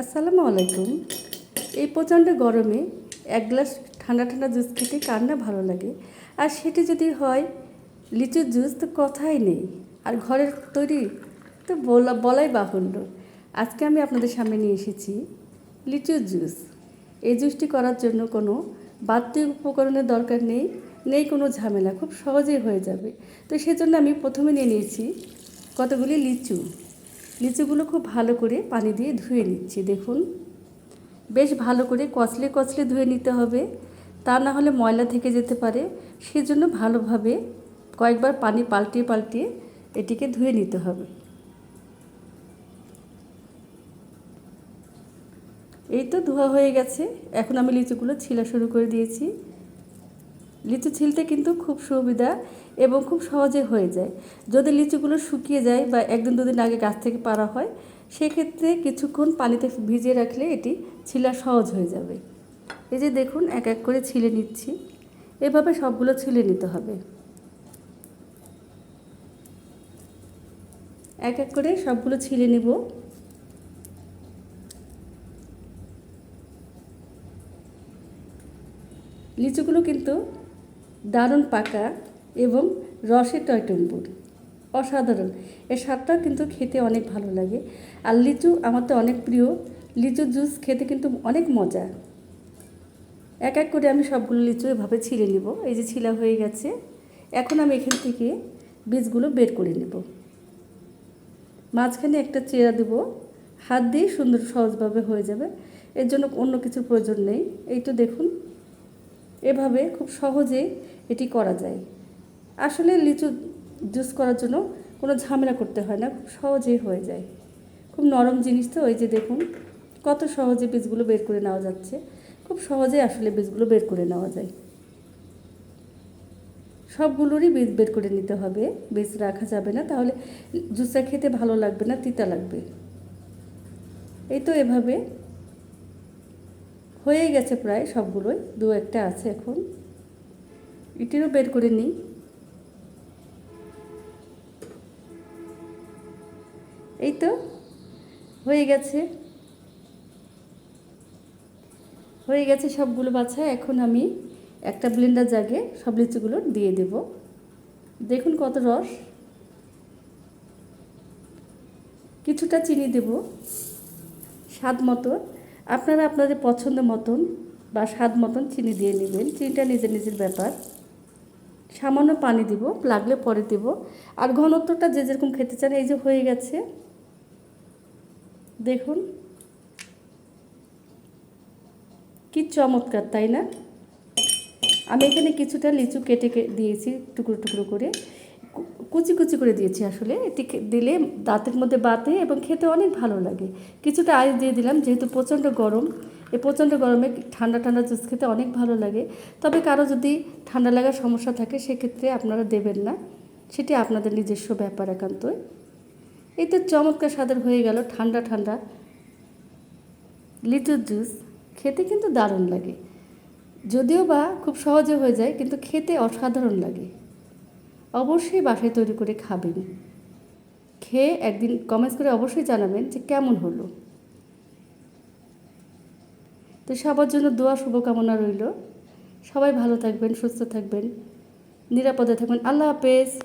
আসসালামু আলাইকুম। এই প্রচণ্ড গরমে এক গ্লাস ঠান্ডা ঠান্ডা জুস খেতে কার না ভালো লাগে? আর সেটি যদি হয় লিচুর জুস তো কথাই নেই। আর ঘরের তৈরি তো বলা, বলাই বাহুল্য। আজকে আমি আপনাদের সামনে নিয়ে এসেছি লিচুর জুস। এই জুসটি করার জন্য কোনো বাড়তি উপকরণের দরকার নেই নেই কোনো ঝামেলা, খুব সহজেই হয়ে যাবে। তো সেজন্য আমি প্রথমে নিয়ে নিয়েছি কতগুলি লিচু। লিচুগুলো খুব ভালো করে পানি দিয়ে ধুয়ে নিচ্ছি, দেখুন। বেশ ভালো করে কচলে কচলে ধুয়ে নিতে হবে, তা না হলে ময়লা থেকে যেতে পারে। সেজন্য ভালোভাবে কয়েকবার পানি পাল্টিয়ে পাল্টিয়ে এটিকে ধুয়ে নিতে হবে। এই তো ধোয়া হয়ে গেছে, এখন আমি লিচুগুলো ছিলা শুরু করে দিয়েছি। লিচু ছিলতে কিন্তু খুব সুবিধা এবং খুব সহজে হয়ে যায়। যদি লিচুগুলো শুকিয়ে যায় বা একদিন দুদিন আগে গাছ থেকে পাড়া হয়, সেক্ষেত্রে কিছুক্ষণ পানিতে ভিজিয়ে রাখলে এটি ছিলা সহজ হয়ে যাবে। এই যে দেখুন, এক এক করে ছিলে নিচ্ছি। এভাবে সবগুলো ছিলে নিতে হবে। এক এক করে সবগুলো ছিলে নেব। লিচুগুলো কিন্তু দারুণ পাকা এবং রসে টয়টম্বুর। অসাধারণ। এর স্বাদটাও কিন্তু খেতে অনেক ভালো লাগে। আর লিচু আমার তো অনেক প্রিয়। লিচু জুস খেতে কিন্তু অনেক মজা। এক এক করে আমি সবগুলো লিচু এভাবে ছিঁড়ে নিব। এই যে ছিলা হয়ে গেছে। এখন আমি এখান থেকে বীজগুলো বের করে নেব। মাঝখানে একটা চেরা দেব। হাত দিয়ে সুন্দর সহজভাবে হয়ে যাবে। এর জন্য অন্য কিছুর প্রয়োজন নেই। এই তো দেখুন এভাবে খুব সহজে এটি করা যায়। আসলে লিচু জুস করার জন্য কোনো ঝামেলা করতে হয় না, খুব সহজেই হয়ে যায়। খুব নরম জিনিস তো ওই যে দেখুন, কত সহজে বীজগুলো বের করে নেওয়া যাচ্ছে। খুব সহজে আসলে বীজগুলো বের করে নেওয়া যায়। সবগুলোরই বীজ বের করে নিতে হবে। বীজ রাখা যাবে না, তাহলে জুসটা খেতে ভালো লাগবে না, তিতা লাগবে। এই তো এভাবে হয়ে গেছে প্রায় সবগুলোই, দু একটা আছে এখন। এটিরও বের করে নিই। এই তো, হয়ে গেছে। হয়ে গেছে সবগুলো বাছা, এখন আমি একটা ব্লেন্ডার জাগে সব লিচুগুলো দিয়ে দেব। দেখুন কত রস। কিছুটা চিনি দেব, স্বাদ মতো। আপনারা আপনাদের পছন্দ মতন বা স্বাদ মতন চিনি দিয়ে নেবেন। চিনিটা নিজের নিজের ব্যাপার। সামান্য পানি দিব, লাগলে পরে দেব। আর ঘনত্বটা যে যেরকম খেতে চান, এই যে হয়ে গেছে। দেখুন। কি চমৎকার, তাই না? আমি এখানে কিছুটা লিচু কেটে দিয়েছি টুকরো টুকরো করে। কুচি কুচি করে দিয়েছি আসলে। এটি দিলে দাঁতের মধ্যে বাতে এবং খেতে অনেক ভালো লাগে। কিছুটা আইস দিয়ে দিলাম, যেহেতু প্রচণ্ড গরম এই প্রচণ্ড গরমে ঠান্ডা ঠান্ডা জুস খেতে অনেক ভালো লাগে। তবে কারও যদি ঠান্ডা লাগার সমস্যা থাকে, সেক্ষেত্রে আপনারা দেবেন না। সেটি আপনাদের নিজস্ব ব্যাপার একান্তই। এই তো চমৎকার স্বাদের হয়ে গেল ঠান্ডা ঠান্ডা লিচুর জুস। খেতে কিন্তু দারুণ লাগে। যদিও বা খুব সহজে হয়ে যায়, কিন্তু খেতে অসাধারণ লাগে। অবশ্যই বাসায় তৈরি করে খাবেন। খেয়ে একদিন কমেন্টস করে অবশ্যই জানাবেন যে কেমন হলো। তো সবার জন্য দোয়া, শুভকামনা রইল। সবাই ভালো থাকবেন, সুস্থ থাকবেন, নিরাপদে থাকবেন। আল্লাহ হাফেজ।